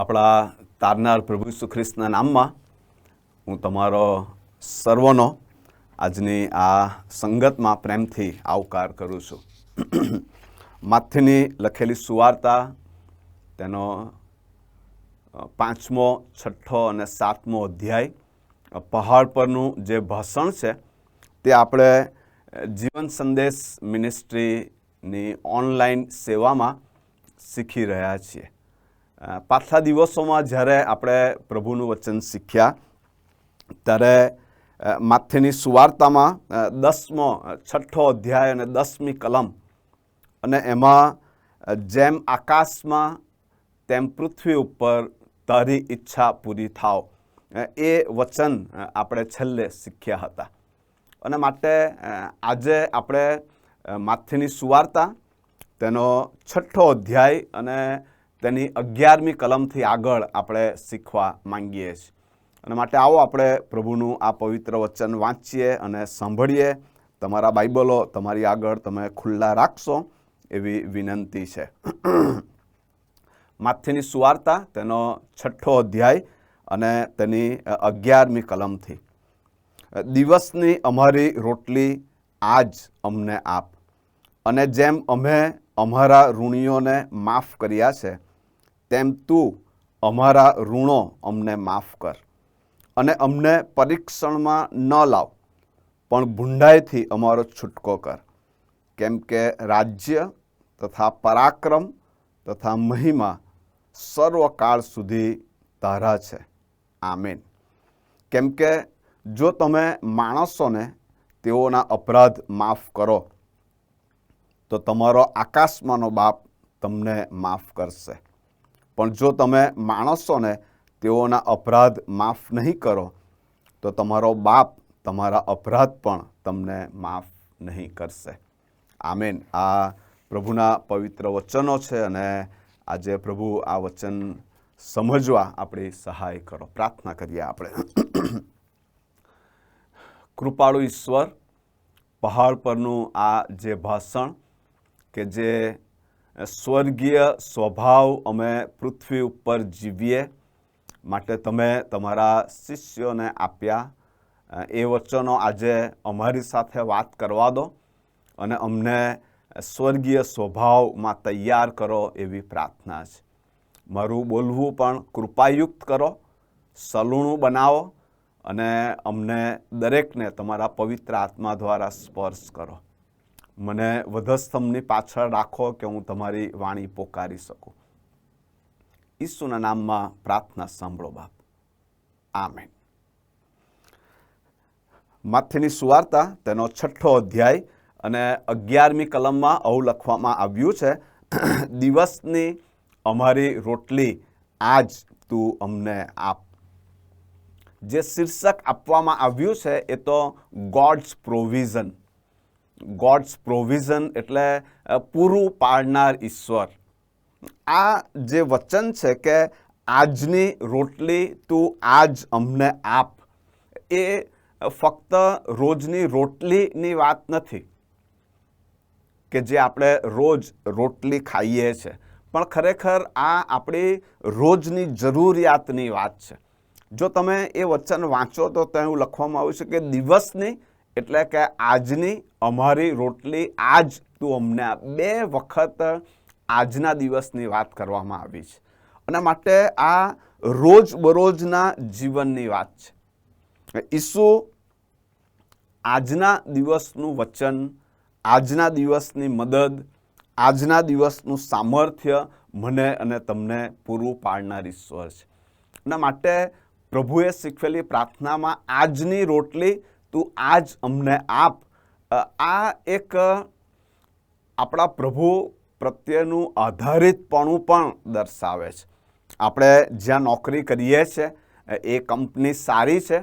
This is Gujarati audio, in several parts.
આપણા તારનાર પ્રભુ ઈસુ નામમાં હું તમારો સર્વનો આજની આ સંગતમાં પ્રેમથી આવકાર કરું છું. માથીની લખેલી સુવાર્તા, તેનો પાંચમો, છઠ્ઠો અને સાતમો અધ્યાય પહાડ પરનું જે ભાષણ છે, તે આપણે જીવન સંદેશ મિનિસ્ટ્રીની ઓનલાઈન સેવામાં શીખી રહ્યા છીએ. પાછલા દિવસોમાં જ્યારે આપણે પ્રભુનું વચન શીખ્યા, ત્યારે માથેની સુવાર્તામાં દસમો છઠ્ઠો અધ્યાય અને દસમી કલમ અને એમાં જેમ આકાશમાં, તેમ પૃથ્વી ઉપર તારી ઈચ્છા પૂરી થાવ. એ વચન આપણે છેલ્લે શીખ્યા હતા. અને માટે આજે આપણે માથેની સુવાર્તા, તેનો છઠ્ઠો અધ્યાય અને તેની અગિયારમી કલમથી આગળ આપણે શીખવા માંગીએ છીએ. અને માટે આવો આપણે પ્રભુનું આ પવિત્ર વચન વાંચીએ અને સાંભળીએ. તમારા બાઇબલો તમારી આગળ તમે ખુલ્લા રાખશો એવી વિનંતી છે. માથેની સુવાર્તા તેનો છઠ્ઠો અધ્યાય અને તેની અગિયારમી કલમથી. દિવસની અમારી રોટલી આજ અમને આપ. અને જેમ અમે અમારા ઋણીઓને માફ કર્યા છે તેમ તું અમારા ઋણો અમને માફ કર અને અમને પરીક્ષણમાં ન લાવ, પણ ભૂંડાઈથી અમારો છૂટકો કર. કેમ કે રાજ્ય તથા પરાક્રમ તથા મહિમા સર્વકાળ સુધી તારા છે. આમેન. કેમ કે જો તમે માણસોને તેઓના અપરાધ માફ કરો, તો તમારો આકાશમાંનો બાપ તમને માફ કરશે. પણ જો તમે માણસોને તેઓના અપરાધ માફ નહીં કરો, તો તમારો બાપ, તમારા અપરાધ પણ તમને માફ નહીં કરશે. આમેન. આ પ્રભુના પવિત્ર વચનો છે અને આજે પ્રભુ આ વચન સમજવા આપણી સહાય કરો. પ્રાર્થના કરીએ આપણે. કૃપાળુ ઈશ્વર, પહાડ પરનું આ જે ભાષણ કે જે સ્વર્ગીય સ્વભાવ અમે પૃથ્વી ઉપર જીવીએ માટે તમે તમારા શિષ્યોને આપ્યા. એ વચનો આજે અમારી સાથે વાત કરવા દો અને અમને સ્વર્ગીય સ્વભાવમાં તૈયાર કરો એવી પ્રાર્થના છે. મારું બોલવું પણ કૃપાયુક્ત કરો, સલૂણું બનાવો અને અમને દરેકને તમારા પવિત્ર આત્મા દ્વારા સ્પર્શ કરો. મને વધસ્તંભની પાછળ રાખો કે હું તમારી વાણી પોકારી શકું. ઈસુના નામમાં પ્રાર્થના સાંભળો બાપ. આમેન. માથેની સુવાર્તા, તેનો છઠ્ઠો અધ્યાય અને અગિયારમી કલમમાં આવું લખવામાં આવ્યું છે, દિવસની અમારી રોટલી આજ તું અમને આપ. જે શીર્ષક આપવામાં આવ્યું છે, એ તો ગોડ્સ પ્રોવિઝન ગોડ્સ પ્રોવિઝન એટલે પૂરું પાડનાર ઈશ્વર. આ જે વચન છે કે આજની રોટલી તું આજ અમને આપ, એ ફક્ત રોજની રોટલીની વાત નથી કે જે આપણે રોજ રોટલી ખાઈએ છીએ પણ ખરેખર આ આપણી રોજની જરૂરિયાતની વાત છે. જો તમે એ વચન વાંચો તો ત્યાં એવું લખવામાં આવ્યું છે કે દિવસની એટલે કે આજની અમારી રોટલી આજ તું અમને બે વખત આજના દિવસની વાત કરવામાં આવી છે. અને માટે આ રોજબરોજના જીવનની વાત છે. ઈસુ આજના દિવસનું વચન, આજના દિવસની મદદ, આજના દિવસનું સામર્થ્ય મને અને તમને પૂરું પાડનાર ઈશ્વર છે. એના માટે પ્રભુએ શીખવેલી પ્રાર્થનામાં આજની રોટલી તું આજ અમને આપ. આ એક આપણા પ્રભુ પ્રત્યેનું આધારિતપણું પણ દર્શાવે છે. આપણે જ્યાં નોકરી કરીએ છીએ એ કંપની સારી છે,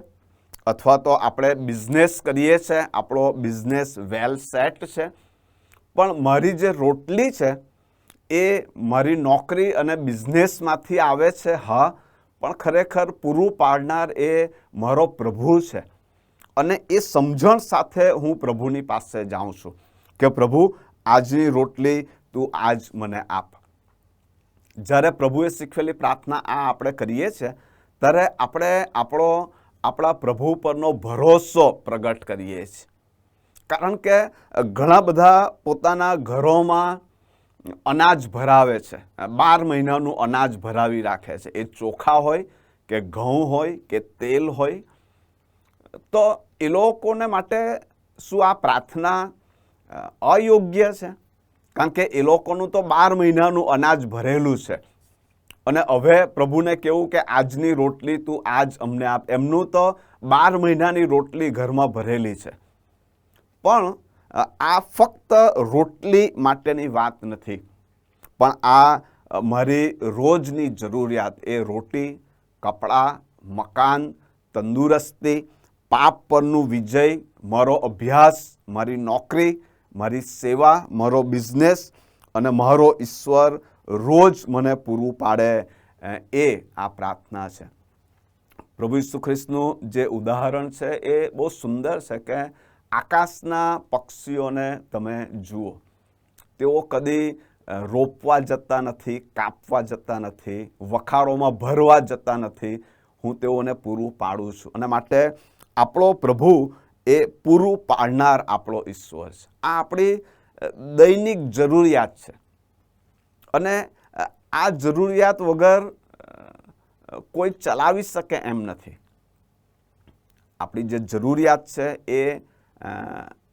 અથવા તો આપણે બિઝનેસ કરીએ છીએ આપણો બિઝનેસ વેલ સેટ છે, પણ મારી જે રોટલી છે, એ મારી નોકરી અને બિઝનેસમાંથી આવે છે, હા, પણ ખરેખર પૂરું પાડનાર એ મારો પ્રભુ છે. અને એ સમજણ સાથે હું પ્રભુની પાસે જાઉં છું કે પ્રભુ, આજની રોટલી તું આજ મને આપ. જ્યારે પ્રભુએ શીખવેલી પ્રાર્થના આ આપણે કરીએ છીએ, ત્યારે આપણે આપણો, આપણા પ્રભુ પરનો ભરોસો પ્રગટ કરીએ છીએ. કારણ કે ઘણા બધા પોતાના ઘરોમાં અનાજ ભરાવે છે. બાર મહિનાનું અનાજ ભરાવી રાખે છે. એ ચોખા હોય કે ઘઉં હોય કે તેલ હોય તો એ લોકોને માટે શું આ પ્રાર્થના અયોગ્ય છે? કારણ કે એ લોકોનું તો બાર મહિનાનું અનાજ ભરેલું છે. અને હવે પ્રભુને કેવું કે આજની રોટલી તું આજ અમને આપ. એમનું તો બાર મહિનાની રોટલી ઘરમાં ભરેલી છે. પણ આ ફક્ત રોટલી માટેની વાત નથી. પણ આ મારી રોજની જરૂરિયાત એ રોટી, કપડાં, મકાન, તંદુરસ્તી પાપ પરનું વિજય, મારો અભ્યાસ, મારી નોકરી, મારી સેવા, મારો બિઝનેસ અને મારો ઈશ્વર રોજ મને પૂરું પાડે એ આ પ્રાર્થના છે. પ્રભુ ઈસુ ખ્રિસ્તનું જે ઉદાહરણ છે એ બહુ સુંદર છે કે આકાશના પક્ષીઓને તમે જુઓ. તેઓ કદી રોપવા જતા નથી, કાપવા જતા નથી, વખારોમાં ભરવા જતા નથી, હું તેઓને પૂરું પાડું છું. અને માટે આપણો પ્રભુ એ પૂરું પાડનાર આપણો ઈશ્વર છે. આ આપણી દૈનિક જરૂરિયાત છે. અને આ જરૂરિયાત વગર કોઈ ચલાવી શકે એમ નથી. આપણી જે જરૂરિયાત છે એ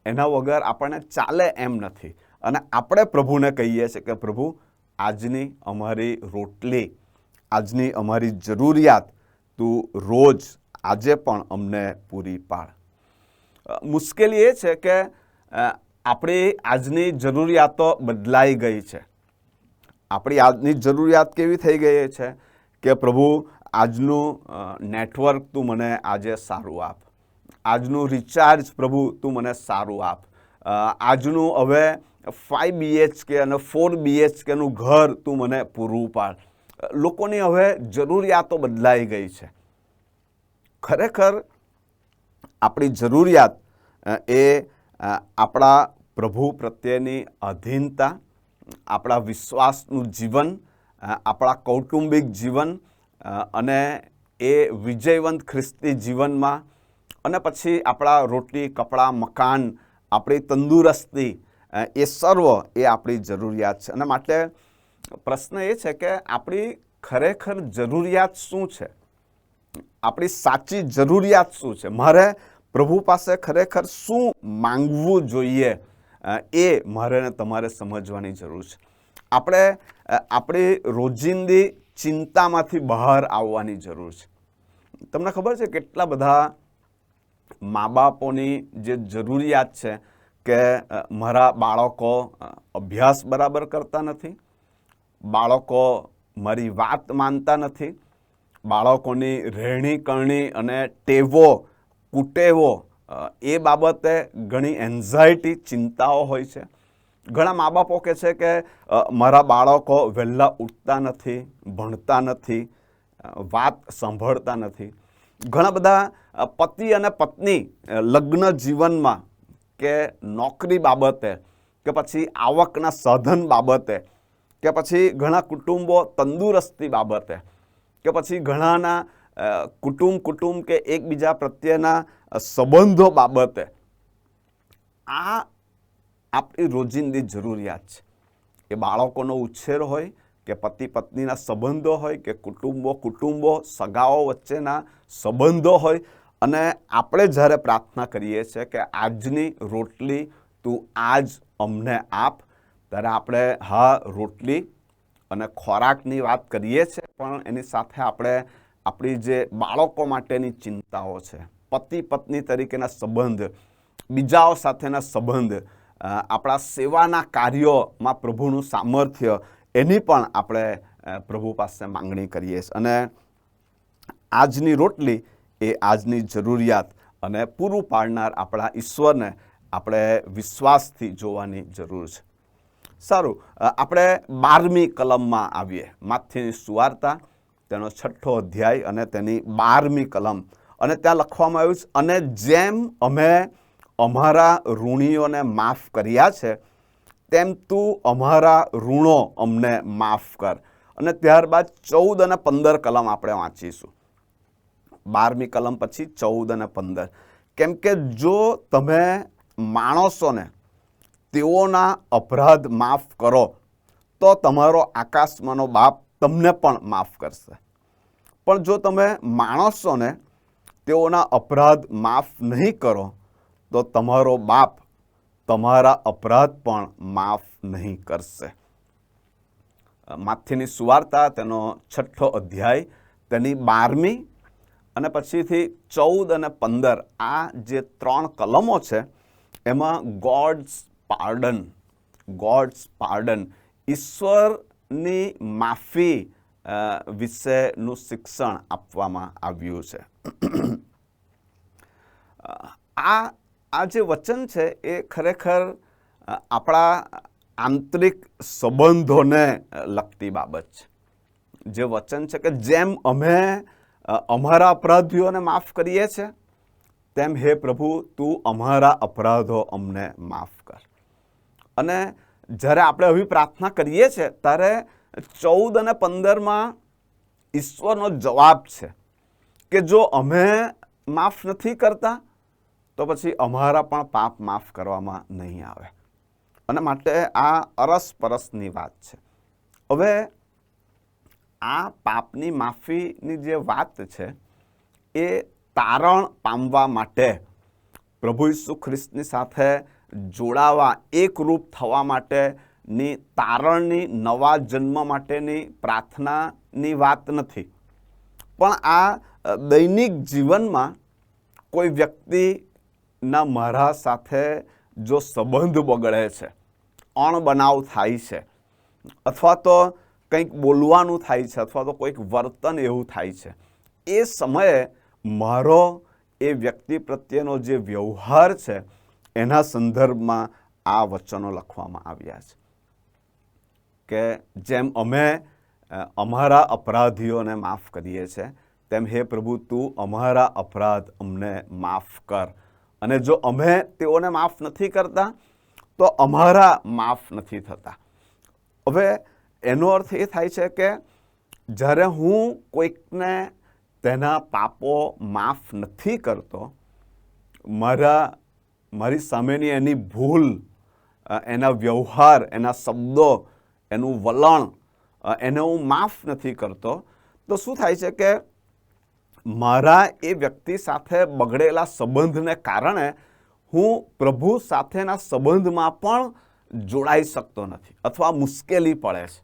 એના વગર આપણને ચાલે એમ નથી. અને આપણે પ્રભુને કહીએ છીએ કે પ્રભુ, આજની અમારી રોટલી, આજની અમારી જરૂરિયાત તું રોજ આજે પણ અમને પૂરી પાડ. મુશ્કેલી એ છે કે આપણી આજની જરૂરિયાતો બદલાઈ ગઈ છે. આપણી આજની જરૂરિયાત કેવી થઈ ગઈ છે કે, પ્રભુ, આજનું નેટવર્ક તું મને આજે સારું આપ. આજનું રિચાર્જ પ્રભુ તું મને સારું આપ. આજનું હવે ફાઈવ બીએચકે અને ફોર બીએચકેનું ઘર તું મને પૂરું પાડ. લોકોની હવે જરૂરિયાતો બદલાઈ ગઈ છે. ખરેખર આપણી જરૂરિયાત એ આપણા પ્રભુ પ્રત્યેની અધીનતા, આપણા વિશ્વાસનું જીવન આપણા કૌટુંબિક જીવન અને એ વિજયવંત ખ્રિસ્તી જીવનમાં, અને પછી આપણા રોટી, કપડાં, મકાન, આપણી તંદુરસ્તી એ સર્વ એ આપણી જરૂરિયાત છે. અને માટે પ્રશ્ન એ છે કે આપણી ખરેખર જરૂરિયાત શું છે? આપણી સાચી જરૂરિયાત શું છે? મારે પ્રભુ પાસે ખરેખર શું માંગવું જોઈએ એ મારે ને તમારે સમજવાની જરૂર છે. આપણે આપણી રોજિંદી ચિંતામાંથી બહાર આવવાની જરૂર છે. તમને ખબર છે કેટલા બધા મા બાપોની જે જરૂરિયાત છે કે મારા બાળકો અભ્યાસ બરાબર કરતા નથી, બાળકો મારી વાત માનતા નથી બાળકોની રહેણી કરણી અને ટેવો, કુટેવો એ બાબતે ઘણી એન્ઝાયટી ચિંતાઓ હોય છે. ઘણા મા બાપો કહે છે કે મારા બાળકો વહેલા ઉઠતા નથી, ભણતા નથી વાત સાંભળતા નથી. ઘણા બધા પતિ અને પત્ની લગ્ન જીવનમાં કે નોકરી બાબતે કે પછી આવકના સાધન બાબતે કે પછી ઘણા કુટુંબો તંદુરસ્તી બાબતે કે પછી ઘણાના કુટુંબ કુટુંબ કે એકબીજા પ્રત્યેના સંબંધો બાબતે આ આપણી રોજિંદી જરૂરિયાત છે. એ બાળકોનો ઉછેર હોય, કે પતિ પત્નીના સંબંધો હોય, કે કુટુંબો કુટુંબો, સગાઓ વચ્ચેના સંબંધો હોય. અને આપણે જ્યારે પ્રાર્થના કરીએ છીએ કે આજની રોટલી તું આજ અમને આપ, ત્યારે આપણે હા રોટલી અને ખોરાકની વાત કરીએ છીએ, પણ એની સાથે આપણે આપણી જે બાળકો માટેની ચિંતાઓ છે, પતિ પત્ની તરીકેના સંબંધ, બીજાઓ સાથેના સંબંધ આપણા સેવાના કાર્યોમાં પ્રભુનું સામર્થ્ય, એની પણ આપણે પ્રભુ પાસે માંગણી કરીએ છીએ. અને આજની રોટલી એ આજની જરૂરિયાત અને પૂરું પાડનાર આપણા ઈશ્વરને આપણે વિશ્વાસથી જોવાની જરૂર છે. સારું આપણે બારમી કલમમાં આવીએ. માથીની સુવાર્તા, તેનો છઠ્ઠો અધ્યાય અને તેની બારમી કલમ. અને ત્યાં લખવામાં આવ્યું છે, અને જેમ અમે અમારા ઋણીઓને માફ કર્યા છે, તેમ તું અમારા ઋણો અમને માફ કર. અને ત્યારબાદ ચૌદ અને પંદર કલમ આપણે વાંચીશું. બારમી કલમ પછી ચૌદ અને પંદર. કેમ કે જો તમે માણસોને તેઓના અપરાધ માફ કરો, તો તમારો આકાશમાંનો બાપ તમને પણ માફ કરશે. પણ જો તમે માણસોને તેઓના અપરાધ માફ નહીં કરો, તો તમારો બાપ તમારા અપરાધ પણ માફ નહીં કરશે. માથીની સુવાર્તા, તેનો છઠ્ઠો અધ્યાય, તેની બારમી અને પછીથી ચૌદ અને પંદર, આ જે ત્રણ કલમો છે, એમાં ગોડ્સ પાર્ડન ગોડ્સ પાર્ડન ઈશ્વરની માફી વિશેનું શિક્ષણ આપવામાં આવ્યું છે. આ આ જે વચન છે એ ખરેખર આપણા આંતરિક સંબંધોને લગતી બાબત છે. જે વચન છે કે જેમ અમે અમારા અપરાધીઓને માફ કરીએ છીએ તેમ હે પ્રભુ તું અમારા અપરાધો અમને માફ કર. અને જ્યારે આપણે આવી પ્રાર્થના કરીએ છીએ, ત્યારે ચૌદ અને પંદરમાં ઈશ્વરનો જવાબ છે કે જો અમે માફ નથી કરતા, તો પછી અમારા પણ પાપ માફ કરવામાં નહીં આવે. અને માટે આ અરસપરસની વાત છે. હવે આ પાપની માફીની જે વાત છે, એ તારણ પામવા માટે પ્રભુ ઈસુ ખ્રિસ્તની સાથે જોડાવા એકરૂપ થવા માટેની તારણની, નવા જન્મ માટેની પ્રાર્થનાની વાત નથી. પણ આ દૈનિક જીવનમાં કોઈ વ્યક્તિના મારા સાથે જો સંબંધ બગડે છે અણબનાવ થાય છે, અથવા તો કંઈક બોલવાનું થાય છે, અથવા તો કોઈક વર્તન એવું થાય છે, એ સમયે મારો એ વ્યક્તિ પ્રત્યેનો જે વ્યવહાર છે એના સંદર્ભમાં આ વચનો લખવામાં આવ્યા છે. કે જેમ અમે અમારા અપરાધીઓને માફ કરીએ છીએ તેમ હે પ્રભુ, તું અમારા અપરાધ અમને માફ કર. અને જો અમે તેઓને માફ નથી કરતા, તો અમારા માફ નથી થતા. હવે એનો અર્થ એ થાય છે કે જ્યારે હું કોઈકને તેના પાપો માફ નથી કરતો, મારા મારી સામેની એની ભૂલ એના વ્યવહાર, એના શબ્દો, એનું વલણ એને હું માફ નથી કરતો. તો શું થાય છે કે મારા એ વ્યક્તિ સાથે બગડેલા સંબંધને કારણે હું પ્રભુ સાથેના સંબંધમાં પણ જોડાઈ શકતો નથી અથવા મુશ્કેલી પડે છે.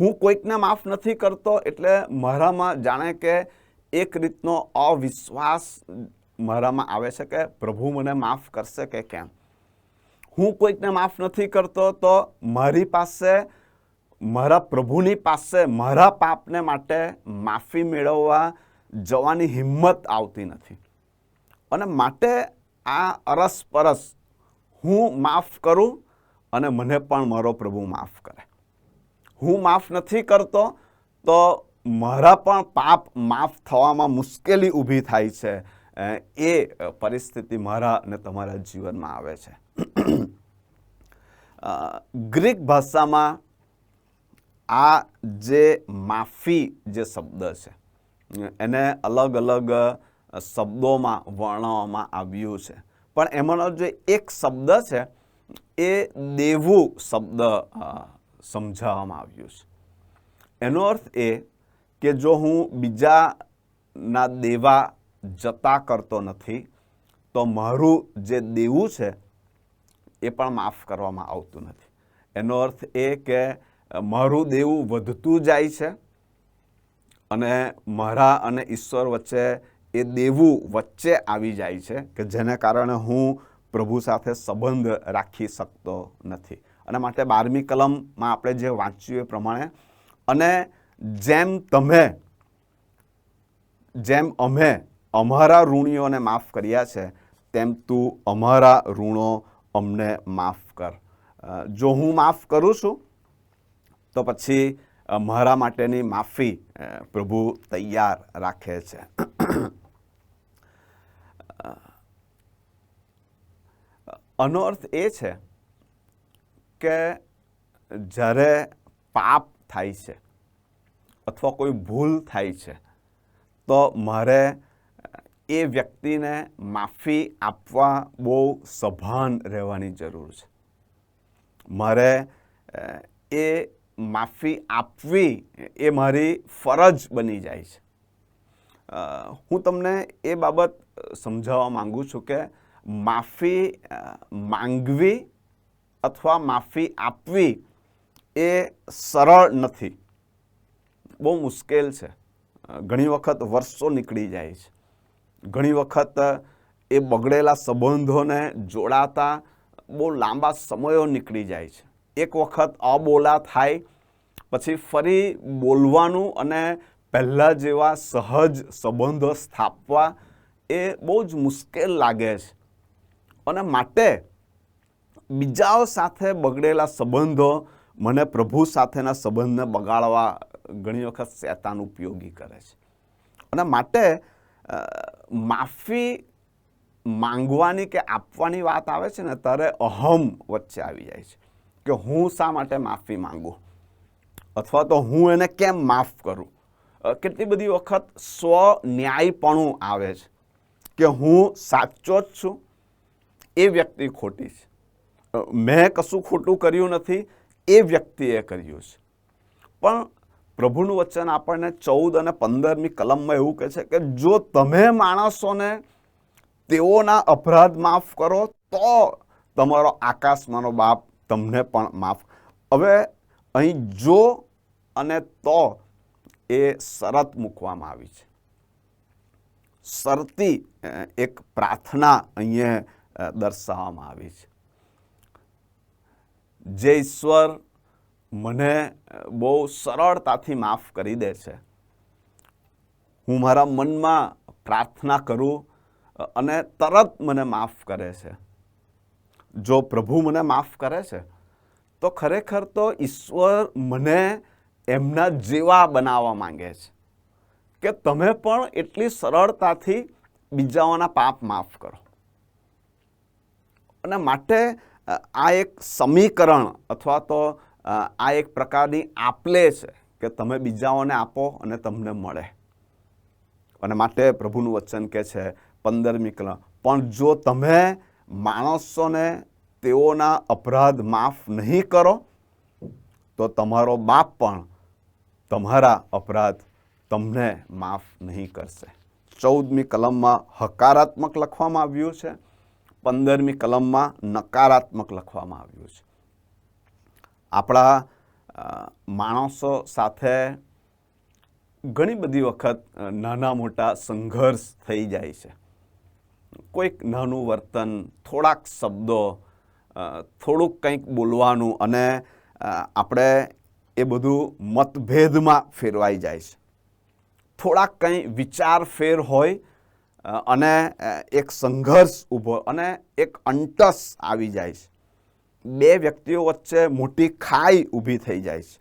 હું કોઈકને માફ નથી કરતો એટલે મારામાં જાણે કે એક રીતનો અવિશ્વાસ મારામાં આવે છે કે પ્રભુ મને માફ કરશે કે કેમ? હું કોઈકને માફ નથી કરતો તો મારી પાસે, મારા પ્રભુની પાસે, મારા પાપને માટે માફી મેળવવા જવાની હિંમત આવતી નથી. અને માટે આ અરસપરસ હું માફ કરું અને મને પણ મારો પ્રભુ માફ કરે. હું માફ નથી કરતો તો મારા પણ પાપ માફ થવામાં મુશ્કેલી ઊભી થાય છે. એ પરિસ્થિતિ મારા અને તમારા જીવનમાં આવે છે. ગ્રીક ભાષામાં આ જે માફી જે શબ્દ છે, એને અલગ અલગ શબ્દોમાં વર્ણવવામાં આવ્યું છે. પણ એમાંનો જે એક શબ્દ છે, એ દેવું શબ્દ સમજાવવામાં આવ્યું છે. એનો અર્થ એ કે જો હું બીજાના દેવા જતા કરતો નથી, તો મારું જે દેવું છે, એ પણ માફ કરવામાં આવતું નથી. એનો અર્થ એ કે મારું દેવું વધતું જાય છે અને મારા અને ઈશ્વર વચ્ચે એ દેવું વચ્ચે આવી જાય છે કે જેને કારણે હું પ્રભુ સાથે સંબંધ રાખી શકતો નથી. અને માટે બારમી કલમમાં આપણે જે વાંચ્યું એ પ્રમાણે, અને જેમ તમે, જેમ અમે અમારા ઋણીઓને માફ કર્યા છે, તેમ તું અમારા ઋણો અમને માફ કર. જો હું માફ કરું છું, તો પછી મારા માટેની માફી પ્રભુ તૈયાર રાખે છે. આનો અર્થ એ છે કે જ્યારે પાપ થાય છે, અથવા કોઈ ભૂલ થાય છે, તો મારે એ વ્યક્તિને માફી આપવા બહુ સભાન રહેવાની જરૂર છે. મારે એ માફી આપવી એ મારી ફરજ બની જાય છે. હું તમને એ બાબત સમજાવવા માગું છું કે માફી માંગવી અથવા માફી આપવી એ સરળ નથી. બહુ મુશ્કેલ છે. ઘણી વખત વર્ષો નીકળી જાય છે. ઘણી વખત એ બગડેલા સંબંધોને જોડાતા બહુ લાંબા સમયો નીકળી જાય છે. એક વખત અબોલા થાય, પછી ફરી બોલવાનું અને પહેલાં જેવા સહજ સંબંધો સ્થાપવા એ બહુ જ મુશ્કેલ લાગે છે. અને માટે બીજાઓ સાથે બગડેલા સંબંધો મને પ્રભુ સાથેના સંબંધને બગાડવા ઘણી વખત શેતાન ઉપયોગી કરે છે. અને માટે માફી માંગવાની કે આપવાની વાત આવે છે ને, ત્યારે અહમ વચ્ચે આવી જાય છે કે હું શા માટે માફી માંગુ? અથવા તો હું એને કેમ માફ કરું? કેટલી બધી વખત સ્વ ન્યાયપણું આવે છે કે હું સાચો જ છું, એ વ્યક્તિ ખોટી છે. મેં કશું ખોટું કર્યું નથી, એ વ્યક્તિએ કર્યું છે. પણ પ્રભુનું વચન આપણને ચૌદ અને પંદરની કલમમાં એવું કહે છે કે જો તમે માણસોને તેઓના અપરાધ માફ કરો, તો તમારો આકાશમાંનો બાપ તમને પણ માફ. હવે અહીં જો અને તો એ શરત મૂકવામાં આવી છે. શરતી એક પ્રાર્થના અહીંયા દર્શાવવામાં આવી છે. જે ઈશ્વર મને બહુ સરળતાથી માફ કરી દે છે. હું મારા મનમાં પ્રાર્થના કરું અને તરત મને માફ કરે છે. જો પ્રભુ મને માફ કરે છે, તો ખરેખર તો ઈશ્વર મને એમના જેવા બનાવવા માંગે છે. કે તમે પણ એટલી સરળતાથી બીજાઓના પાપ માફ કરો. અને માટે આ એક સમીકરણ અથવા તો આ એક પ્રકારની આપલે છે કે તમે બીજાઓને આપો અને તમને મળે. અને માટે પ્રભુનું વચન કે છે પંદરમી કલમ, પણ જો તમે માણસોને તેઓના અપરાધ માફ નહીં કરો, તો તમારો બાપ પણ તમારા અપરાધ તમને માફ નહીં કરશે. ચૌદમી કલમમાં હકારાત્મક લખવામાં આવ્યું છે. પંદરમી કલમમાં નકારાત્મક લખવામાં આવ્યું છે. આપણા માણસો સાથે ઘણી બધી વખત નાના મોટા સંઘર્ષ થઈ જાય છે. કોઈક નાનું વર્તન, થોડાક શબ્દો થોડુંક કંઈક બોલવાનું અને આપણે એ બધું મતભેદમાં ફેરવાઈ જાય છે. થોડાક કંઈ વિચાર ફેર હોય અને એક સંઘર્ષ ઊભો અને એક અંટસ આવી જાય છે. બે વ્યક્તિઓ વચ્ચે મોટી ખાઈ ઊભી થઈ જાય છે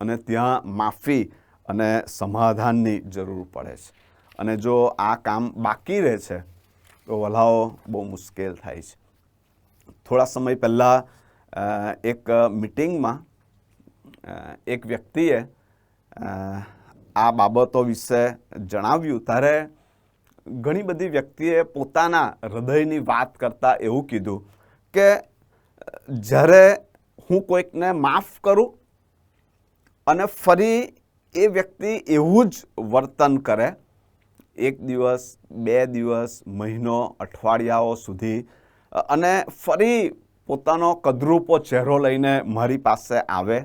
અને ત્યાં માફી અને સમાધાનની જરૂર પડે છે. અને જો આ કામ બાકી રહે છે, તો વલાઓ બહુ મુશ્કેલ થાય છે. થોડા સમય પહેલાં એક મિટિંગમાં એક વ્યક્તિએ આ બાબતો વિશે જણાવ્યું. ત્યારે ઘણી બધી વ્યક્તિએ પોતાના હૃદયની વાત કરતાં એવું કીધું કે જ્યારે હું કોઈકને માફ કરું અને ફરી એ વ્યક્તિ એવું જ વર્તન કરે, એક દિવસ, બે દિવસ, મહિનો, અઠવાડિયાઓ સુધી, અને ફરી પોતાનો કદરૂપો ચહેરો લઈને મારી પાસે આવે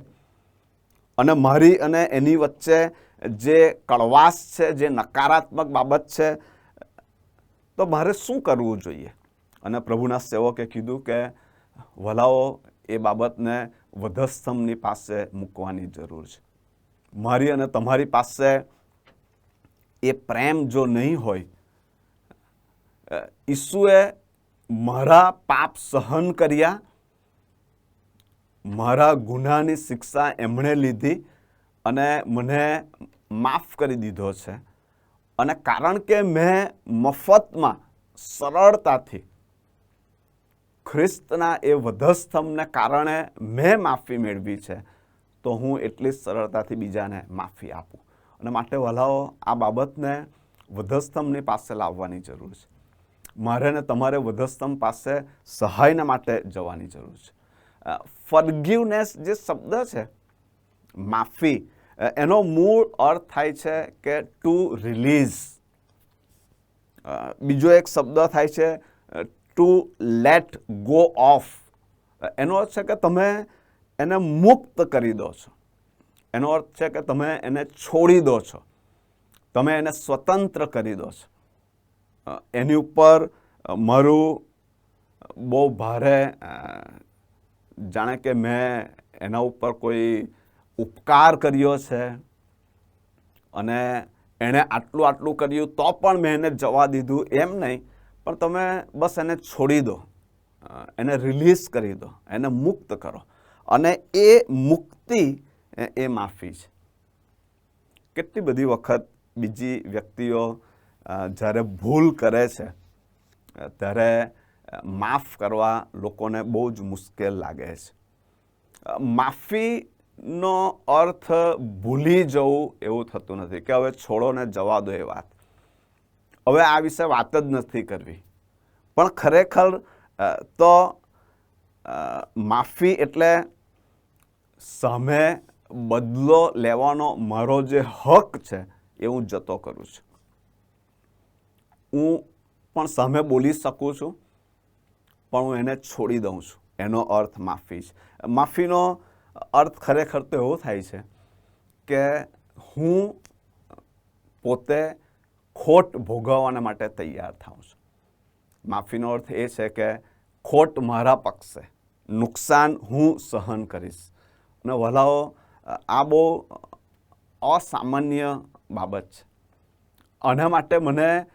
અને મારી અને એની વચ્ચે જે કડવાશ છે, જે નકારાત્મક બાબત છે, તો મારે શું કરવું જોઈએ? અને પ્રભુના સેવકે કીધું કે વલાઓ એ બાબતને વધસ્તંભની પાસે મૂકવાની જરૂર છે. મારી અને તમારી પાસે એ પ્રેમ જો નહીં હોય ઈસુએ મારા પાપ સહન કર્યા, મારા ગુનાની શિક્ષા એમણે લીધી અને મને માફ કરી દીધો છે. અને કારણ કે મેં મફતમાં સરળતાથી ખ્રિસ્તના એ વધસ્તંભને કારણે મેં માફી મેળવી છે, તો હું એટલી સરળતાથી બીજાને માફી આપું. અને માટે વલાઓ, આ બાબતને વધસ્તંભની પાસે લાવવાની જરૂર છે. મારે ને તમારે વધસ્તંભ પાસે સહાયના માટે જવાની જરૂર છે. ફરગીવનેસ જે શબ્દ છે, માફી એનો મૂળ અર્થ થાય છે કે ટુ રિલીઝ બીજો એક શબ્દ થાય છે ટુ લેટ ગો ઓફ એનો અર્થ છે કે તમે એને મુક્ત કરી દો છો. એનો અર્થ છે કે તમે એને છોડી દો છો. તમે એને સ્વતંત્ર કરી દો છો. એની ઉપર મારું બહુ ભારે જાણે કે મેં એના ઉપર કોઈ ઉપકાર કર્યો છે અને એણે આટલું આટલું કર્યું તો પણ મેં એને જવા દીધું એમ નહીં. પણ તમે બસ એને છોડી દો. એને રિલીઝ કરી દો. એને મુક્ત કરો. અને એ મુક્તિ, એ- માફી છે. કેટલી બધી વખત બીજી વ્યક્તિઓ જ્યારે ભૂલ કરે છે ત્યારે માફ કરવા લોકોને બહુ જ મુશ્કેલ લાગે છે. માફીનો અર્થ ભૂલી જવું એવું થતું નથી. કે હવે છોડો ને જવા દો એ વાત. હવે આ વિશે વાત જ નથી કરવી. પણ ખરેખર તો માફી એટલે સામે બદલો લેવાનો મારો જે હક છે, એ હું જતો કરું છું. હું પણ સામે બોલી શકું છું, પણ હું એને છોડી દઉં છું. એનો અર્થ માફી છે. માફીનો અર્થ ખરેખર તો એવો થાય છે કે હું પોતે ખોટ ભોગવવાના માટે તૈયાર થાઉં છું. માફીનો અર્થ એ છે કે ખોટ મારા પક્ષે. નુકસાન હું સહન કરીશ. અને વલાઓ, આ બહુ અસામાન્ય બાબત છે. આના માટે મને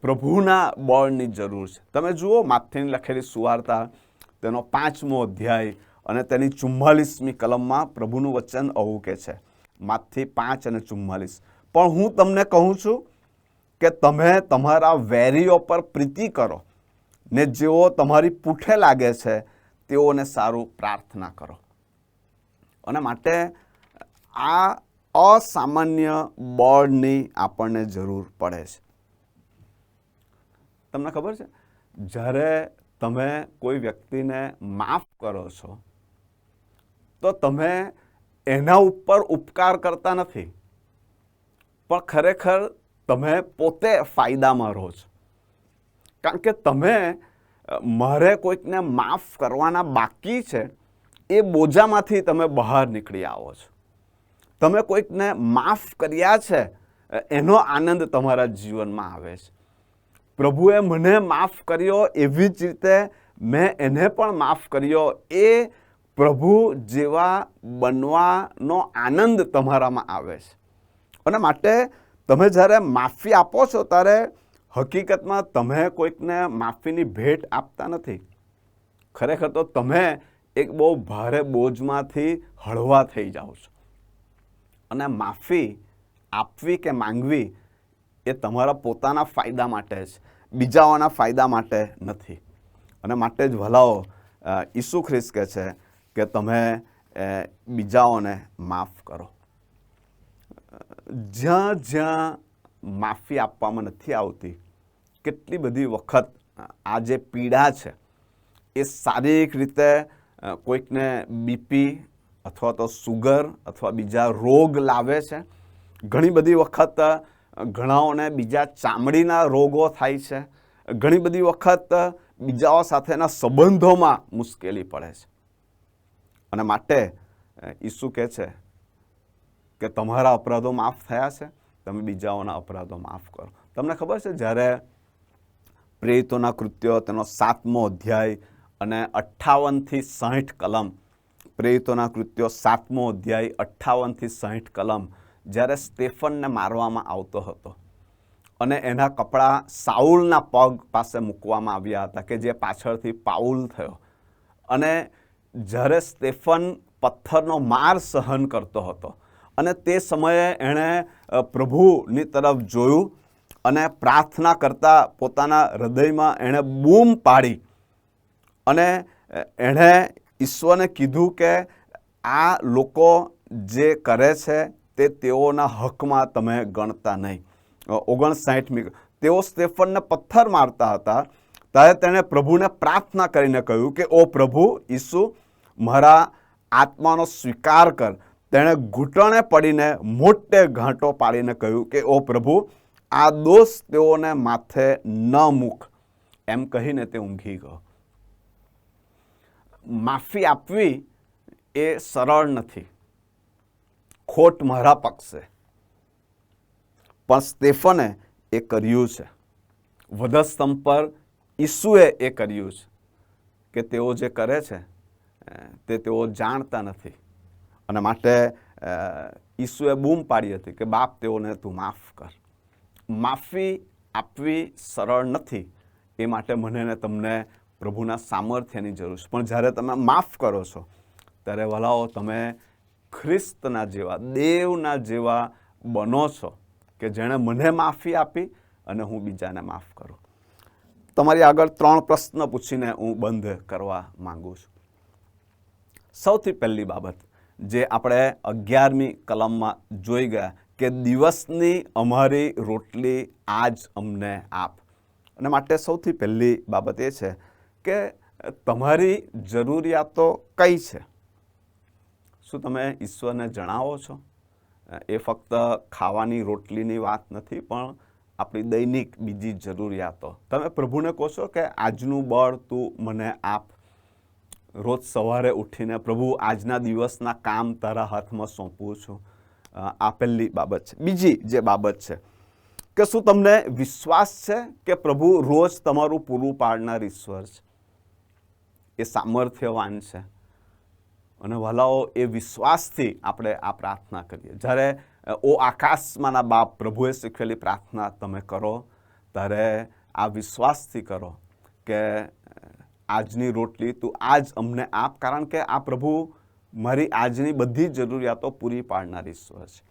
પ્રભુના બળની જરૂર છે. તમે જુઓ, માથીની લખેલી સુવાર્તા, તેનો પાંચમો અધ્યાય અને તેની ચુમ્માલીસમી કલમમાં પ્રભુનું વચન આવું કે છે. માથી પાંચ અને ચુમ્માલીસ. પણ હું તમને કહું છું કે તમે તમારા વેરીઓ પર પ્રીતિ કરો ને જેઓ તમારી પૂઠે લાગે છે, તેઓને સારું પ્રાર્થના કરો. અને માટે આ અસામાન્ય બળની આપણને જરૂર પડે છે. તમને ખબર છે? જ્યારે તમે કોઈ વ્યક્તિને માફ કરો છો, તો તમે એના ઉપર ઉપકાર કરતા નથી. પણ ખરેખર તમે પોતે ફાયદામાં રહો છો. કારણ કે તમે મારે કોઈકને માફ કરવાના બાકી છે, એ બોજામાંથી તમે બહાર નીકળી આવો છો. તમે કોઈકને માફ કર્યા છે એનો આનંદ તમારા જીવનમાં આવે છે. પ્રભુએ મને માફ કર્યો એવી જ રીતે મેં એને પણ માફ કર્યો. એ પ્રભુ જેવા બનવાનો આનંદ તમારામાં આવે છે. અને માટે તમે જ્યારે માફી આપો છો, ત્યારે હકીકતમાં તમે કોઈકને માફીની ભેટ આપતા નથી. ખરેખર તો તમે એક બહુ ભારે બોજમાંથી હળવા થઈ જાઓ છો. અને માફી આપવી કે માંગવી એ તમારા પોતાના ફાયદા માટે છે બીજાઓના ફાયદા માટે નથી. અને માટે જ ભલાઓ ઈસુ ખ્રિસ્ત કહે છે કે તમે બીજાઓને માફ કરો. જ્યાં જ્યાં માફી આપવામાં નથી આવતી, કેટલી બધી વખત આ જે પીડા છે, એ શારીરિક રીતે કોઈકને બીપી અથવા તો સુગર અથવા બીજા રોગ લાવે છે. ઘણી બધી વખત ઘણાઓને બીજા ચામડીના રોગો થાય છે. ઘણી બધી વખત, બીજાઓ સાથેના સંબંધોમાં મુશ્કેલી પડે છે. અને માટે ઈસુ કહે છે કે તમારા અપરાધો માફ થયા છે, તમે બીજાઓના અપરાધો માફ કરો. તમને ખબર છે, જ્યારે પ્રેરિતોના કૃત્યો, તેનો સાતમો અધ્યાય અને અઠ્ઠાવનથી સાહીઠ કલમ, પ્રેરિતોના કૃત્યો સાતમો અધ્યાય, અઠ્ઠાવનથી સાહીઠ કલમ, જ્યારે સ્ટેફનને મારવામાં આવતો હતો અને એના કપડાં સાઉલના પગ પાસે મૂકવામાં આવ્યા હતા કે જે પાછળથી પાઉલ થયો. અને જ્યારે સ્ટેફન પથ્થરનો માર સહન કરતો હતો અને તે સમયે એણે પ્રભુની તરફ જોયું અને પ્રાર્થના કરતાં પોતાના હૃદયમાં એણે બૂમ પાડી અને એણે ઈશ્વરને કીધું કે આ લોકો જે કરે છે તે તેઓના હકમાં તમે ગણતા નહીં. ઓગણસાઠમી તેઓ સ્ટેફનને પથ્થર મારતા હતા. ત્યારે તેણે પ્રભુને પ્રાર્થના કરીને કહ્યું કે, ઓ પ્રભુ ઈસુ, મારા આત્માનો સ્વીકાર કર. તેણે ઘૂંટણે પડીને મોટે ઘાંટો પાડીને કહ્યું કે, ઓ પ્રભુ, આ દોષ તેઓને માથે ન મૂક. એમ કહીને તે ઊંઘી ગયો. માફી આપવી એ સરળ નથી. ખોટ મારા પક્ષે. પણ સ્ટેફને એ કર્યું છે. વધસ્તંભ પર ઈસુએ એ કર્યું છે કે તેઓ જે કરે છે તે તેઓ જાણતા નથી. અને માટે ઈસુએ બૂમ પાડી હતી કે બાપ, તેઓને તું માફ કર. માફી આપવી સરળ નથી. એ માટે મને ને તમને પ્રભુના સામર્થ્યની જરૂર છે. પણ જ્યારે તમે માફ કરો છો, ત્યારે વલાઓ, તમે ખ્રિસ્તના જેવા, દેવના જેવા બનો છો કે જેણે મને માફી આપી અને હું બીજાને માફ કરું. તમારી આગળ ત્રણ પ્રશ્ન પૂછીને હું બંધ કરવા માંગુ છું. સૌથી પહેલી બાબત જે આપણે અગિયારમી કલમમાં જોઈ ગયા કે દિવસની અમારી રોટલી આજ અમને આપ. અને માટે સૌથી પહેલી બાબત એ છે કે તમારી જરૂરિયાતો કઈ છે? શું તમે ઈશ્વરને જણાવો છો? એ ફક્ત ખાવાની રોટલીની વાત નથી, પણ આપણી દૈનિક બીજી જરૂરિયાતો. તમે પ્રભુને કહો છો કે આજનું બળ તું મને આપ. રોજ સવારે ઉઠીને, પ્રભુ, આજના દિવસના કામ તારા હાથમાં સોંપું છું. આપેલી બાબત છે. બીજી જે બાબત છે કે શું તમને વિશ્વાસ છે કે પ્રભુ રોજ તમારું પૂરું પાડનાર ઈશ્વર છે? એ સામર્થ્યવાન છે. અને વાલાઓ, એ વિશ્વાસથી આપણે આ પ્રાર્થના કરીએ. જ્યારે ઓ આકાશમાંના બાપ પ્રભુએ શીખવેલી પ્રાર્થના તમે કરો, ત્યારે આ વિશ્વાસથી કરો કે આજની રોટલી, તું આજ અમને આપ, કારણ કે આ પ્રભુ મારી આજની બધી જરૂરિયાતો પૂરી પાડનાર ઈશ્વર છે.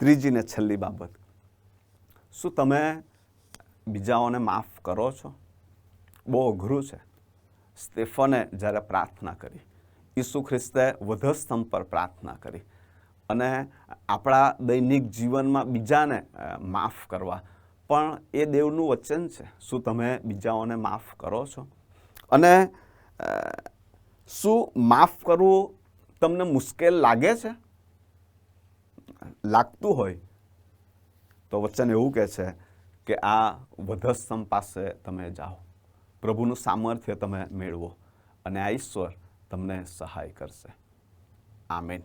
ત્રીજી ને છેલ્લી બાબત. શું તમે બીજાઓને માફ કરો છો? બહુ અઘરું છે. સ્ટેફને જ્યારે પ્રાર્થના કરી, ઈસુ ખ્રિસ્તે વધસ્તંભ પર પ્રાર્થના કરી અને આપણા દૈનિક જીવનમાં બીજાને માફ કરવા. પણ એ દેવનું વચન છે. શું તમે બીજાઓને માફ કરો છો? અને શું માફ કરવું તમને મુશ્કેલ લાગે છે? લાગતું હોય તો વચન એવું કહે છે કે આ વધસ્તમ પાસે તમે જાઓ. પ્રભુનું સામર્થ્ય તમે મેળવો અને આ ઈશ્વર તમને સહાય કરશે. આમેન.